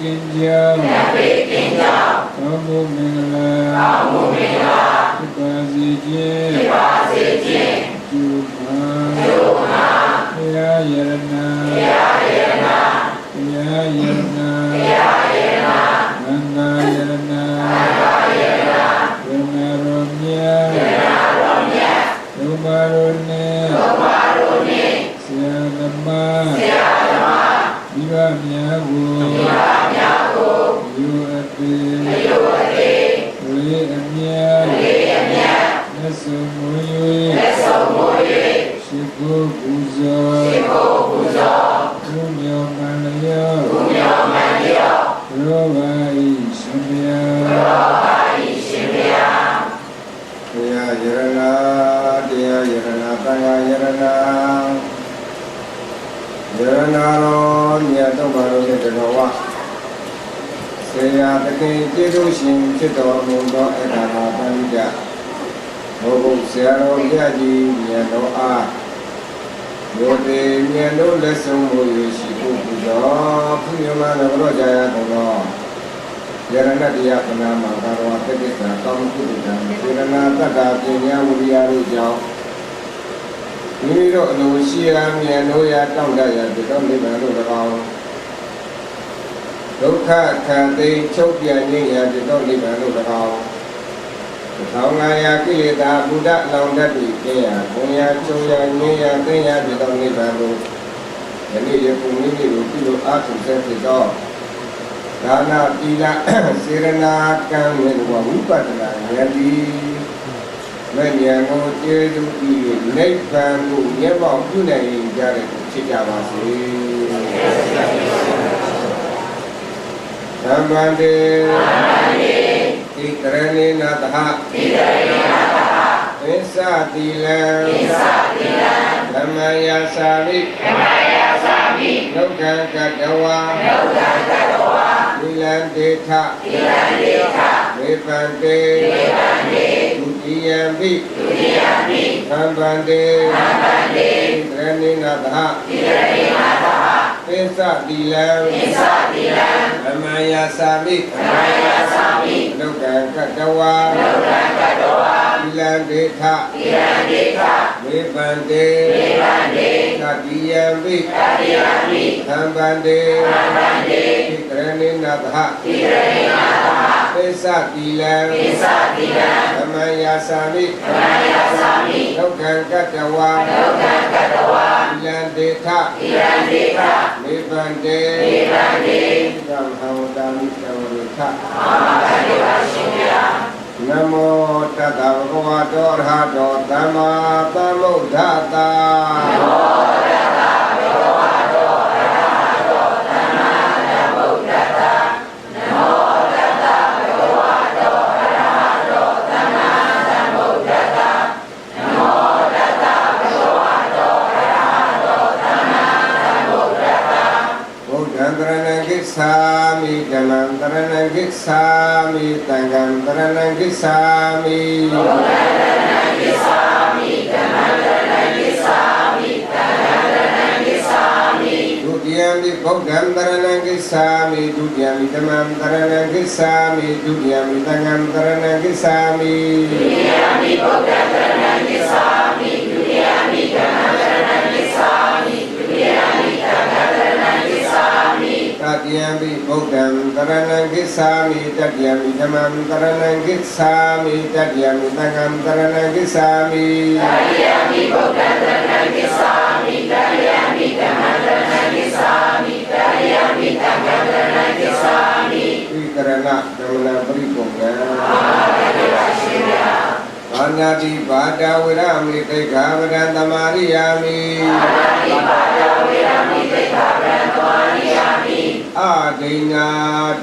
ဘေကင်ကြောင့်ကောင်းမှုမင်္ဂလာဖြစ်ပါစေခြင်းကျူပါဘုရားယရနာဘုရားယရနာဘုရားယရနာသံဃာယရနာယရနာရောမြတ်ယရနာရောမြတ်ဒုမာရုနေဒုမာရုနေဆရာသမားဆရာ သမားဒီဝများကိုဒီဝများကိုယူအပ်ပေယူအပ်ပေဝေအမြတ်ဝေအမြတ်လက်စုံမွေ၍လက်စုံမွေ၍ရှိခိုးပူဇော်ရှိခိုးပူဇော်ဘုမြောမန္လယောဘုမြောမန္လယောရောဘာဤရှင်ဗျာရောဘာဤရှင်ဗျာ တရားယရနာတရားယရနာသံဃာယရနာယရနာတော် မြတ်တော်ဘာလို့တဲ့တော်ဝဆေယတကယ်ကျေးဇူးရှင်ဖြစ်တော်မူသောအထာနာပဏိတဘုဘုဆရာတော်မြတ်ကြီးမြတ်တော်အားယောတေမြတ်တို့လက်ဆုံးမူ၍ရှိဖို့ပူဇော်ဖူးမြမတော်တော်ကြာရတော်ယရဏတရားပနာမှာကာရောတက္ကိတာကောင်းမှုတုတံစေရနာတတ္တာပညာဝိရိယတို့ကြောင့်မိမိတို့အလိုရှိရာမြင်လို့ရတောင့်တရဒီတော့နိဗ္ဗာန်တို့၎င်း ဒုက္ခခံသိချုပ်ပြန်ခြင်းရဒီတော့နိဗ္ဗာန်တို့၎င်းသောင်းငါယာကိလေသာဘုဒ္ဓလောင်တတ်ပြီးကျင်းရဘုံယာချုပ်ရငြင်းရသိရဒီတော့နိဗ္ဗာန်တို့ယနေ့ယခုမိမိတို့ပြုလို့အားထုတ်ဆက်ဖြစ်တော့ဒါနာတိလစေရနာကံဝေဝဝိပဿနာဉာဏ်ဒီမဉဏ်ကိုကျေသူပြီးနိဗ္ဗာန်ကိုမျက်မှောက်ပြုနိုင်ကြတဲ့ဖြစ်ကြပါစေ သမ္ဗန္တေဣတရဏေနသဟဣတရဏေနသဟဝိသတိလံဝိသတိလံဓမ္မယာစာမိဓမ္မယာစာမိလောကကတဝါလောကကတဝါသီလံတေထသီလံတေထမေပန္တေမေပန္တေဒုတိယံပိဒုတိယံပိသံဗန္တေသံဗန္တေသရဏိနာသဟသီရဏိနာ သဟပိသတိလံပိသတိလံဓမ္မယာစာမိဓမ္မယာစာမိလောကကတဝါလောကကတဝါသီလံတေထသီလံတေထမေပန္တေမေပန္တေသတိယံပိသတိယံပိသံဗန္တေသံဗန္တေသရဏိနာသဟသီရဏိနာသဟပိသတိလံပိသတိလံဓမ္မယာစာမိဓမ္မယာစာမိလောကကတဝါလောကက တဝါသီလံတေထသီလံတေထမေပန္တေမေပန္တေသံဟောတာမိသဝရထအာမတ္တပါရှင်ဗျာနမောတတ္တဗုဒ္ဓတောရဟတောသမ္မာသမ္ဗုဒ္ဓတာနမောဘု ဏံကိသာမိသံဃံတရဏံကိသာမိဘုဒ္ဓံတရဏံကိသာမိဓမ္မံတရဏံကိသာမိသံဃံတရဏံကိသာမိဒုတိယံမိဘုဒ္ဓံတရဏံကိသာမိဒုတိယံမိဓမ္မံတရဏံကိသာမိဒုတိယံမိသံဃံတရဏံကိသာမိဒုတိယံမိဘုဒ္ဓံတရ တတ္တယံပိဗုဒ္ဓံတရဏံကိသာမိတတ္တယံပိဓမ္မံတရဏံကိသာမိတတ္တယံပိသံဃံတရဏံကိသာမိတတ္တယံပိဗုဒ္ဓံတရဏံကိသာမိတတ္တယံပိဓမ္မံတရဏံကိသာမိတတ္တယံပိသံဃံတရဏံကိသာမိဣတရဏဓမ္မနာပရိပုံကံအာရတရှိယဘာနာတိဘာဒဝရမိသိက္ခာပဒံသမာရိယာမိဘာနာတိဘာဒဝရမိသိက္ခာပဒံသမာရိယာမိ ဒိနာ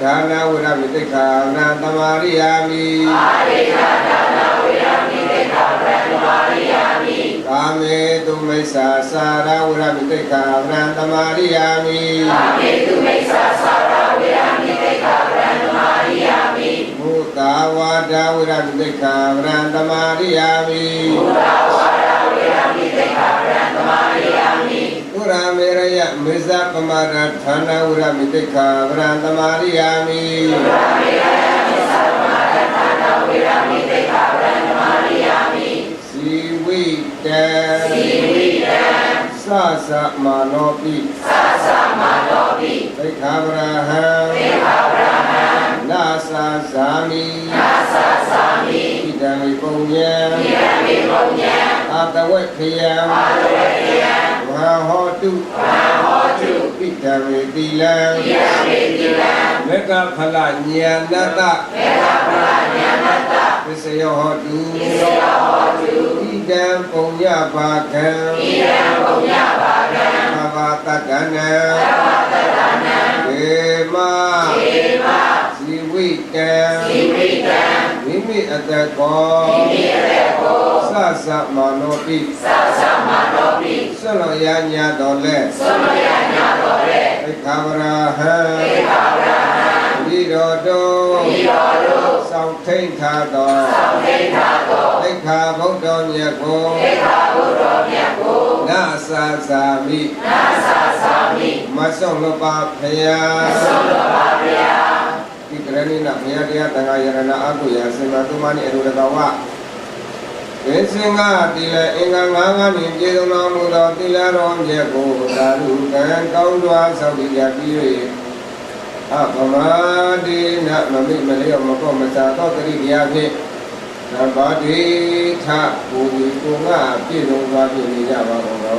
ဒါနဝရမိတိခာနာသမာရိယာမိအာဒိနာဒါနဝရမိတိခာနာသမာရိယာမိကာမေတုမိစ္ဆာစာရဝရမိတိခာနာသမာရိယာမိကာမေတုမိစ္ဆာစာရဝရမိတိခာနာသမာရိယာမိမုသာဝါဒဝရမိတိခာနာသမာရိယာမိမုသာဝါဒဝရမိတိခာနာသမာရိယာမိ ပုရမေရယမေဇပမရဌာနဝရမိတိခာဗရံသမာရိယာမိပုရမေ ရယမေဇပမရဌာနဝရမိတိခာဗရံသမာရိယာမိစီဝိတံစီဝိတံသသမနောပိသသမနောပိသိခာဗရဟံသိခာဗရဟံနာသာဇာမိနာသာဇာမိဣဒံဝိပုံညံဣဒံဝိပုံညံအာတဝေခယံအာတဝေခယံဝဟဟောတုဝဟဟောတုဣဒံဝေတိလံဣဒံဝေတိလံမေကဖလညာဏတမေကဖလညာဏတသစ္စယောဟောတုသစ္စယောဟောတုဣဒံပုံညပါကံဣဒံပုံညပါကံသဘာတတနံသဘာတတနံဒေမဒေမဇီဝိတံဇီဝိတံမိမိအတ္တကောမိမိအတ္တကော သသမနောပိသသမနောပိဆွလောယညာတော်လဲဆွလောယညာတော်လဲသိခာဗရာဟံသိခာဗရာဟံဤတော်တို့ဤတော်တို့သောက်ထိန်ထားသောသောက်ထိန်ထားသောသိခာဗုဒ္ဓမြတ်ကိုသိခာဗုဒ္ဓမြတ်ကိုနာသာသာမိနာသာသာမိမဆုံးလပါဖယာမဆုံးလပါဖယာဒီကရဏိနဘုရားတရားတန်ခါယရဏအကုယစေမတုမနိအရုရတဝ ဒေသင်္ဃတိလအင်္ဂါငါးပါးနှင့်ပြေဆုံးတော်မူသောတိလတော်မြတ်ကိုသာဓုကံကောင်းစွာဆောက်တည်ကြပြီး၍အပမတိနမမိမလျော့မကောမစာသောတတိတရားဖြင့်သဗ္ဗတိထဘူဒီကိုငါပြည့်စုံစွာပြည့်နေကြပါကုန်သော